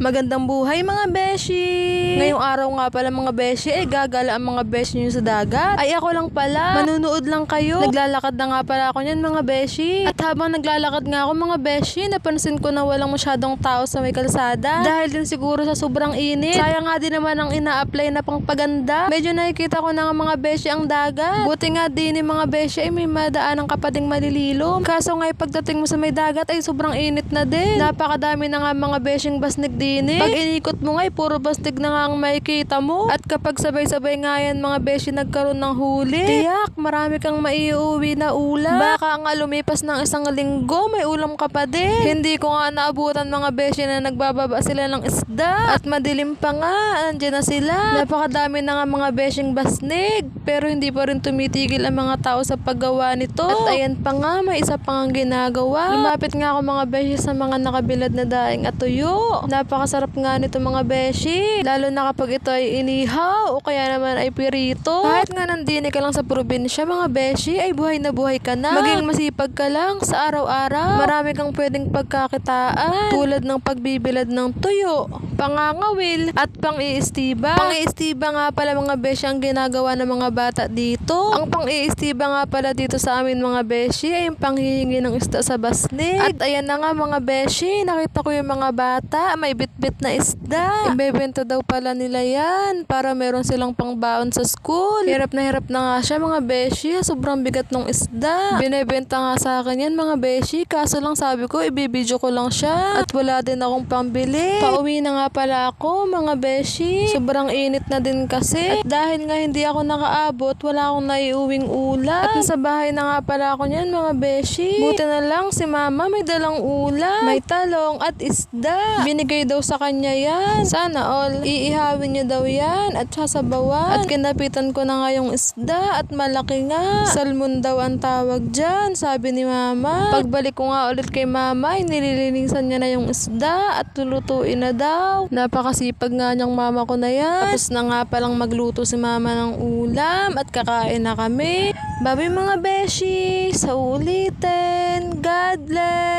Magandang buhay mga beshi! Ngayong araw nga pala mga beshi, ay gagala ang mga beshi nyo sa dagat. Ay ako lang pala, manunood lang kayo. Naglalakad na nga pala ako niyan mga beshi. At habang naglalakad nga ako mga beshi, napansin ko na walang masyadong tao sa may kalsada. Dahil din siguro sa sobrang init. Sayang nga din naman ang ina-apply na pang paganda. Medyo nakikita ko na nga mga beshi ang dagat. Buti nga din ni mga beshi ay may madaan ng kapating malililom. Kaso nga pagdating mo sa may dagat ay sobrang init na din. Napakadami na nga mga beshing basnig din eh. Pag inikot mo nga ay puro bastig na nga ang makikita mo. At kapag sabay-sabay nga yan mga beshi nagkaroon ng huli. Tiyak, marami kang maiuwi na ulam. Baka nga lumipas ng isang linggo, may ulam ka pa din. Hindi ko nga naabutan mga beshi na nagbababa sila ng isda. At madilim pa nga, andyan na sila. Napakadami na nga mga beshing basnig. Pero hindi pa rin tumitigil ang mga tao sa paggawa nito. At ayan pa nga, may isa pang ang ginagawa. Lumapit nga ako mga beshi sa mga nakabilad na daing at tuyo. Napakasarap nga nito mga beshi. Lalo na kapag ito ay inihaw o kaya naman ay pirito. Kahit nga nandini ka lang sa probinsya mga beshi, ay buhay na buhay ka na. Maging masipag ka lang sa araw-araw. Marami kang pwedeng pagkakitaan. Tulad ng pagbibilad ng tuyo, pangangawil, at pang-iistiba. Pang-iistiba nga pala mga beshi ang ginagawa ng mga bata dito. Ang pang-iistiba nga pala dito sa amin mga beshi ay yung panghihingi ng isda sa basnig. At ayan na nga mga beshi, nakita ko yung mga bata, may bit-bit na isda. Ibebenta daw pala nila yan para meron silang pangbaon sa school. Hirap na hirap na nga siya mga beshi, sobrang bigat ng isda. Binebenta nga sa akin yan mga beshi, kaso lang sabi ko, ibibidyo ko lang siya. At wala din akong pambili. Pauwi na nga pala ako mga beshi. Sobrang init na din kasi. At dahil nga hindi ako nakaabot, wala akong naiuwing ulam. At nasa bahay na nga pala ako niyan mga beshi. Buti na lang si mama may dalang ulam. May talong at isda. Binigay daw sa kanya yan. Sana all. Iihawin niya daw yan at sasabawan. At kinapitan ko na nga yung isda at malaki nga. Salmon daw ang tawag dyan, sabi ni mama. Pagbalik ko nga ulit kay mama, nililinisan niya na yung isda at lulutuin na daw. Napakasipag nga niyang mama ko na yan. Tapos na nga palang magluto si mama ng ulam at kakain na kami. Babi mga beshi, sa ulitin. God bless!